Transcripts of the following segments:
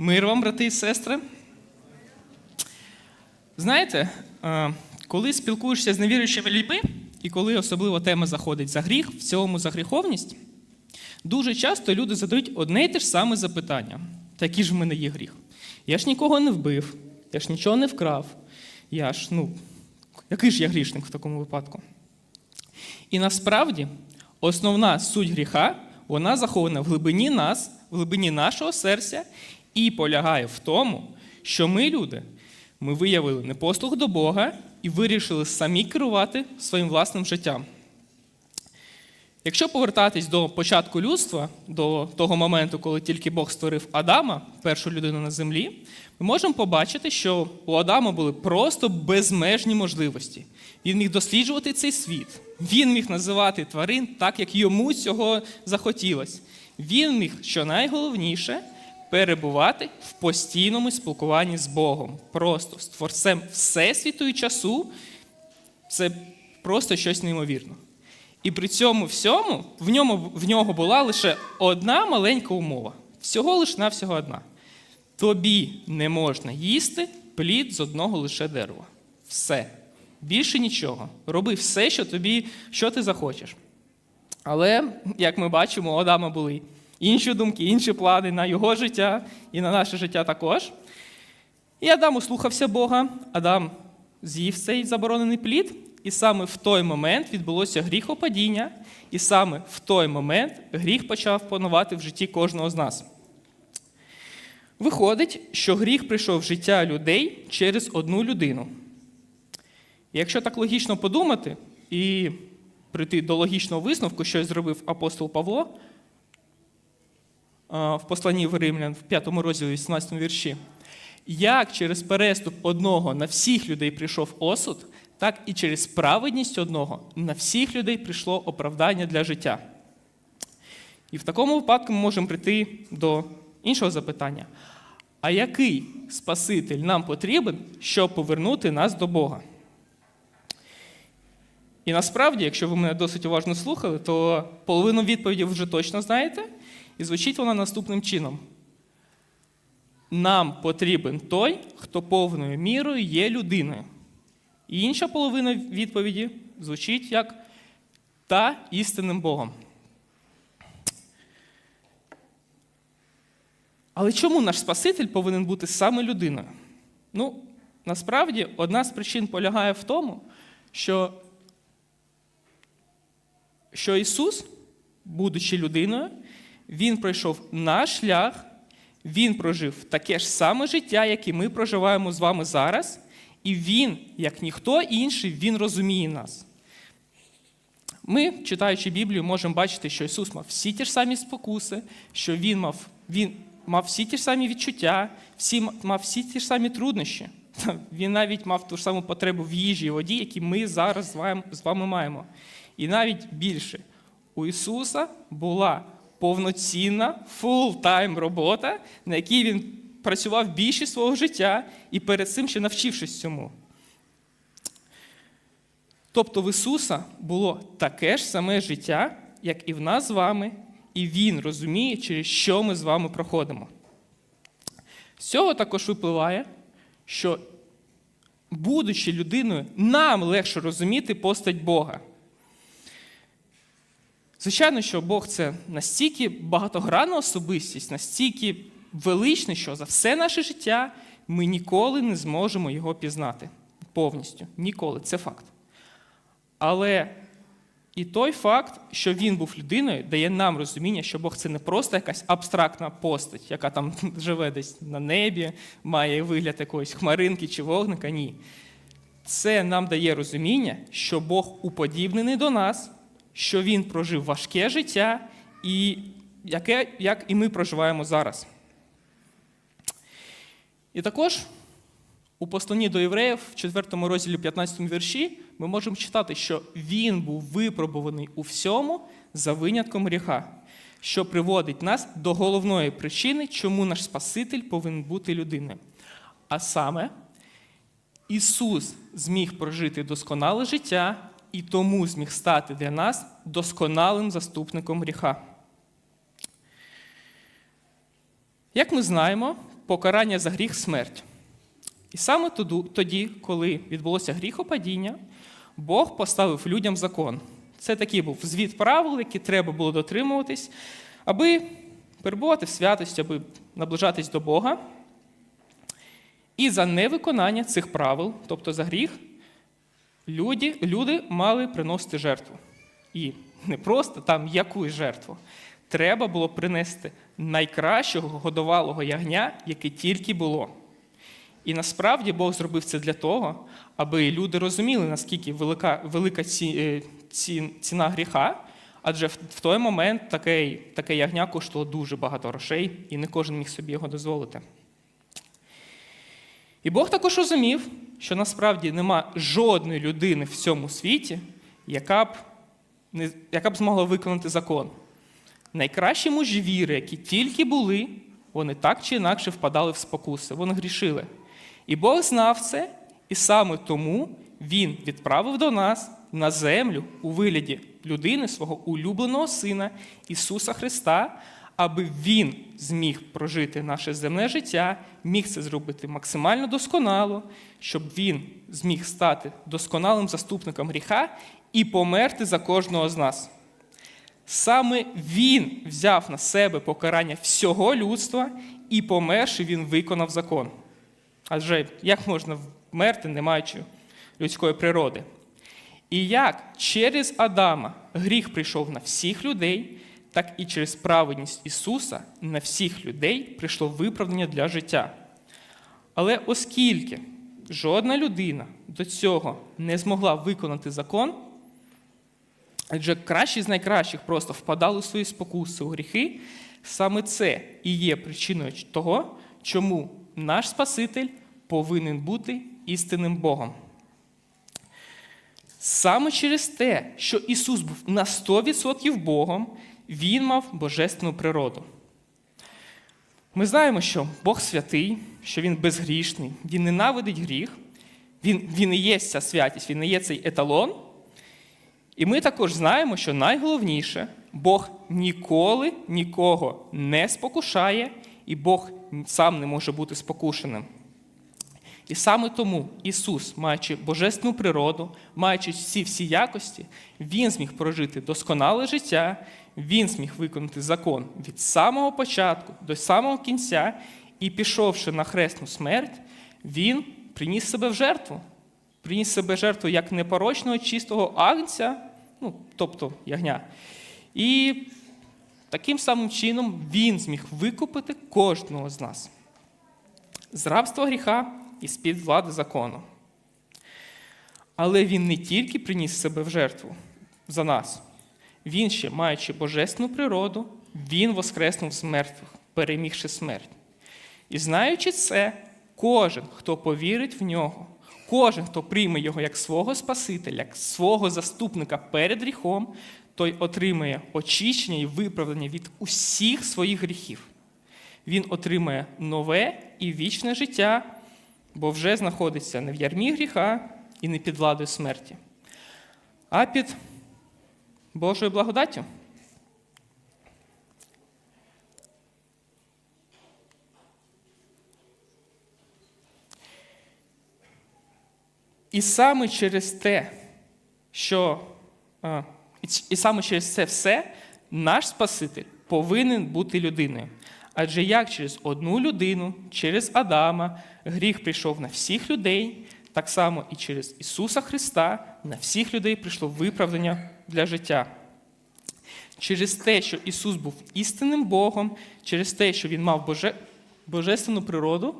Мир вам, брати і сестри. Знаєте, е, коли спілкуєшся з невіруючими людьми, і коли особливо тема заходить за гріх, в цілому за гріховність, дуже часто люди задають одне і те ж саме запитання: такий ж в мене є гріх. Я ж нікого не вбив, я ж нічого не вкрав. Я ж, ну, який ж я грішник в такому випадку? І насправді основна суть гріха, вона захована в глибині нас, в глибині нашого серця, і полягає в тому, що ми, люди, ми виявили непослух до Бога і вирішили самі керувати своїм власним життям. Якщо повертатись до початку людства, до того моменту, коли тільки Бог створив Адама, першу людину на землі, ми можемо побачити, що у Адама були просто безмежні можливості. Він міг досліджувати цей світ, він міг називати тварин так, як йому цього захотілось. Він міг, що найголовніше, перебувати в постійному спілкуванні з Богом, просто з творцем Всесвіту і часу. Це просто щось неймовірне. І при цьому всьому в, ньому, в нього була лише одна маленька умова. Всього лиш навсього одна. Тобі не можна їсти плід з одного лише дерева. Все. Більше нічого. Роби все, що тобі, що ти захочеш. Але, як ми бачимо, у Адама були інші думки, інші плани на його життя і на наше життя також. І Адам услухався Бога, Адам з'їв цей заборонений плід, і саме в той момент відбулося гріхопадіння, і саме в той момент гріх почав панувати в житті кожного з нас. Виходить, що гріх прийшов в життя людей через одну людину. Якщо так логічно подумати і прийти до логічного висновку, що зробив апостол Павло в посланні в Римлян в 5 розділі 18 вірші, як через переступ одного на всіх людей прийшов осуд, так і через праведність одного на всіх людей прийшло оправдання для життя. І в такому випадку ми можемо прийти до іншого запитання: а який Спаситель нам потрібен, щоб повернути нас до Бога? І насправді, якщо ви мене досить уважно слухали, то половину відповіді ви вже точно знаєте, і звучить вона наступним чином. Нам потрібен той, хто повною мірою є людиною. І інша половина відповіді звучить як та істинним Богом. Але чому наш Спаситель повинен бути саме людиною? Ну, насправді, одна з причин полягає в тому, що, що Ісус, будучи людиною, Він пройшов наш шлях, Він прожив таке ж саме життя, як і ми проживаємо з вами зараз. І Він, як ніхто інший, Він розуміє нас. Ми, читаючи Біблію, можемо бачити, що Ісус мав всі ті ж самі спокуси, що Він мав він мав всі ті ж самі відчуття, всі, мав всі ті ж самі труднощі. Він навіть мав ту ж саму потребу в їжі і воді, які ми зараз з вами маємо. І навіть більше, у Ісуса була повноцінна фул-тайм робота, на якій Він працював більшість свого життя і перед цим ще навчившись цьому. Тобто в Ісуса було таке ж саме життя, як і в нас з вами, і Він розуміє, через що ми з вами проходимо. З цього також випливає, що, будучи людиною, нам легше розуміти постать Бога. Звичайно, що Бог це настільки багатогранна особистість, настільки величний, що за все наше життя ми ніколи не зможемо його пізнати повністю. Ніколи, це факт. Але і той факт, що він був людиною, дає нам розуміння, що Бог це не просто якась абстрактна постать, яка там живе десь на небі, має вигляд якоїсь хмаринки чи вогника. Ні. Це нам дає розуміння, що Бог уподібнений до нас, що Він прожив важке життя, і яке, як і ми проживаємо зараз. І також у посланні до євреїв в 4 розділі 15 вірші ми можемо читати, що він був випробуваний у всьому за винятком гріха, що приводить нас до головної причини, чому наш Спаситель повинен бути людиною. А саме, Ісус зміг прожити досконале життя і тому зміг стати для нас досконалим заступником гріха. Як ми знаємо, покарання за гріх смерть. І саме тоді, коли відбулося гріхопадіння, Бог поставив людям закон. Це такий був звіт правил, які треба було дотримуватись, аби перебувати в святості, аби наближатись до Бога. І за невиконання цих правил, тобто за гріх, люди, люди мали приносити жертву. І не просто там якусь жертву. Треба було принести найкращого годувалого ягня, яке тільки було. І насправді Бог зробив це для того, аби люди розуміли, наскільки велика, велика ці, е, ці, ціна гріха, адже в, в той момент таке, таке ягня коштувало дуже багато грошей, і не кожен міг собі його дозволити. І Бог також розумів, що насправді нема жодної людини в цьому світі, яка б, не, яка б змогла виконати закон. Найкращі мужі віри, які тільки були, вони так чи інакше впадали в спокуси, вони грішили. І Бог знав це, і саме тому Він відправив до нас на землю у вигляді людини свого улюбленого Сина Ісуса Христа, аби Він зміг прожити наше земне життя, міг це зробити максимально досконало, щоб Він зміг стати досконалим заступником гріха і померти за кожного з нас. Саме він взяв на себе покарання всього людства і померши, він виконав закон. Адже як можна вмерти, не маючи людської природи? І як через Адама гріх прийшов на всіх людей, так і через праведність Ісуса на всіх людей прийшло виправдання для життя. Але оскільки жодна людина до цього не змогла виконати закон, Адже кращі з найкращих просто впадали у свої спокуси, у гріхи. Саме це і є причиною того, чому наш Спаситель повинен бути істинним Богом. Саме через те, що Ісус був на 100% Богом, Він мав божественну природу. Ми знаємо, що Бог святий, що Він безгрішний, Він ненавидить гріх, Він, він і є ця святість, Він і є цей еталон. І ми також знаємо, що найголовніше, Бог ніколи нікого не спокушає, і Бог сам не може бути спокушеним. І саме тому Ісус, маючи божественну природу, маючи всі всі якості, Він зміг прожити досконале життя, Він зміг виконати закон від самого початку до самого кінця, і, пішовши на хресну смерть, Він приніс себе в жертву приніс себе жертву як непорочного, чистого агнця, ну, тобто ягня. І таким самим чином він зміг викупити кожного з нас з рабства гріха і з-під влади закону. Але він не тільки приніс себе в жертву за нас, він ще, маючи божественну природу, він воскреснув з мертвих, перемігши смерть. І знаючи це, кожен, хто повірить в нього, Кожен, хто прийме його як свого Спасителя, як свого заступника перед гріхом, той отримає очищення і виправлення від усіх своїх гріхів. Він отримає нове і вічне життя, бо вже знаходиться не в ярмі гріха і не під владою смерті, а під Божою благодаттю. І саме через те, що і саме через це все наш Спаситель повинен бути людиною. Адже як через одну людину, через Адама, гріх прийшов на всіх людей, так само і через Ісуса Христа на всіх людей прийшло виправдання для життя. Через те, що Ісус був істинним Богом, через те, що Він мав боже, божественну природу,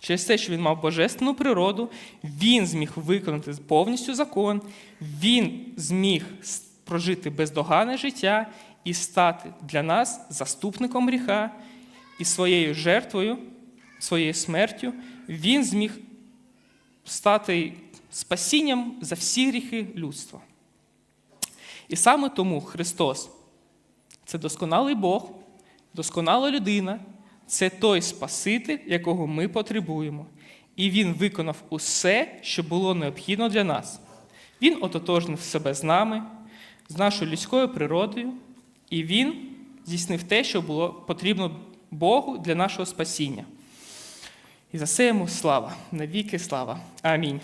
Через те, що він мав божественну природу, він зміг виконати повністю закон, він зміг с- прожити бездоганне життя і стати для нас заступником гріха, і своєю жертвою, своєю смертю, він зміг стати спасінням за всі гріхи людства. І саме тому Христос це досконалий Бог, досконала людина, це той Спаситель, якого ми потребуємо. І Він виконав усе, що було необхідно для нас. Він ототожнив себе з нами, з нашою людською природою, і Він здійснив те, що було потрібно Богу для нашого спасіння. І за це йому слава, навіки слава. Амінь.